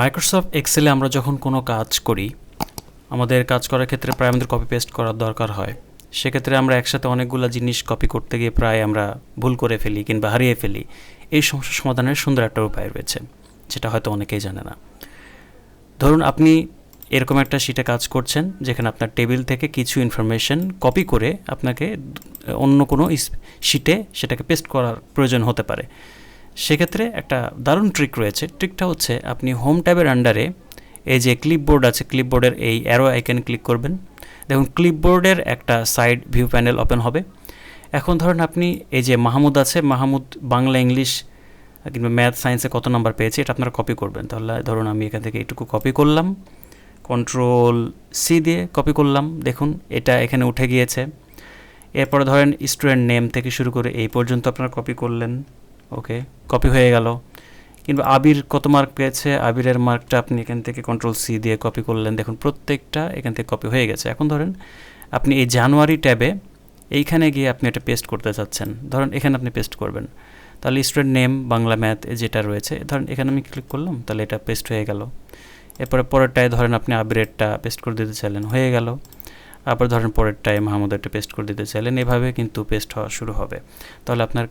Microsoft এক্সেলে আমরা যখন কোনো কাজ করি, আমাদের কাজ করার ক্ষেত্রে প্রায় আমাদের কপি পেস্ট করার দরকার হয়। সেক্ষেত্রে আমরা একসাথে অনেকগুলো জিনিস কপি করতে গিয়ে প্রায় আমরা ভুল করে ফেলি কিংবা হারিয়ে ফেলি। এই সমস্যা সমাধানের সুন্দর একটা উপায় রয়েছে, যেটা হয়তো অনেকেই জানে না। ধরুন আপনি এরকম একটা শিটে কাজ করছেন, যেখানে আপনার টেবিল থেকে কিছু ইনফরমেশন কপি করে আপনাকে অন্য কোনো শিটে সেটাকে পেস্ট করার প্রয়োজন হতে পারে। সেক্ষেত্রে একটা দারুণ ট্রিক রয়েছে। ট্রিকটা হচ্ছে আপনি হোম ট্যাবের আন্ডারে এই যে ক্লিপবোর্ড আছে ক্লিপবোর্ডের এই অ্যারো আইকন ক্লিক করবেন। দেখুন ক্লিপবোর্ডের একটা সাইড ভিউ প্যানেল ওপেন হবে। এখন ধরেন আপনি এই যে মাহমুদ আছে, মাহমুদ বাংলা ইংলিশ কিংবা ম্যাথ সায়েন্সে কত নাম্বার পেয়েছে, এটা আপনারা কপি করবেন। তাহলে ধরুন আমি এখান থেকে এইটুকু কপি করলাম। কন্ট্রোল সি দিয়ে কপি করলাম। দেখুন, এটা এখানে উঠে গিয়েছে। এরপরে ধরেন স্টুডেন্ট নেম থেকে শুরু করে এই পর্যন্ত আপনারা কপি করলেন। ওকে কপি হয়ে গেল। কিংবা আবির কত মার্ক পেয়েছে? আবিরের মার্কটা আপনি এখান থেকে কন্ট্রোল সি দিয়ে কপি করলেন। দেখুন, প্রত্যেকটা এখান থেকে কপি হয়ে গেছে। এখন ধরেন, আপনি এই জানুয়ারি ট্যাবে এইখানে গিয়ে আপনি এটা পেস্ট করতে চাচ্ছেন। ধরেন, এখানে আপনি পেস্ট করবেন। তাহলে স্টুডেন্ট নেম বাংলা ম্যাথ যেটা রয়েছে, ধরেন, এখানে আমি ক্লিক করলাম, তাহলে এটা পেস্ট হয়ে গেল। এরপরে পরেরটায় ধরেন, আপনি আবিরেরটা পেস্ট করে দিতে চাইলেন। হয়ে গেল। আবার ধরেন পরেরটায় মাহমুদেরটা পেস্ট করে দিতে চাইলেন, এভাবে কিন্তু পেস্ট হওয়া শুরু হবে। তাহলে আপনার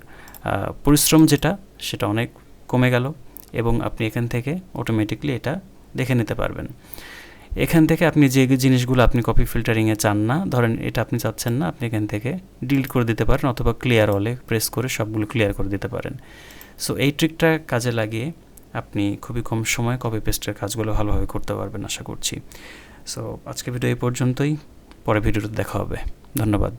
পরিশ্রম যেটা, সেটা অনেক কমে গেল এবং আপনি এখান থেকে অটোমেটিকলি এটা দেখে নিতে পারবেন। এখান থেকে আপনি যে জিনিসগুলো আপনি কপি ফিল্টারিংয়ে চান না, ধরেন এটা আপনি চাচ্ছেন না, আপনি এখান থেকে ডিলিট করে দিতে পারেন অথবা ক্লিয়ার অলে প্রেস করে সবগুলো ক্লিয়ার করে দিতে পারেন। সো এই ট্রিকটা কাজে লাগিয়ে আপনি খুবই কম সময়ে কপি পেস্টের কাজগুলো ভালোভাবে করতে পারবেন, আশা করছি। সো আজকে ভিডিও এই পর্যন্তই। পরে ভিডিওতে দেখা হবে। ধন্যবাদ।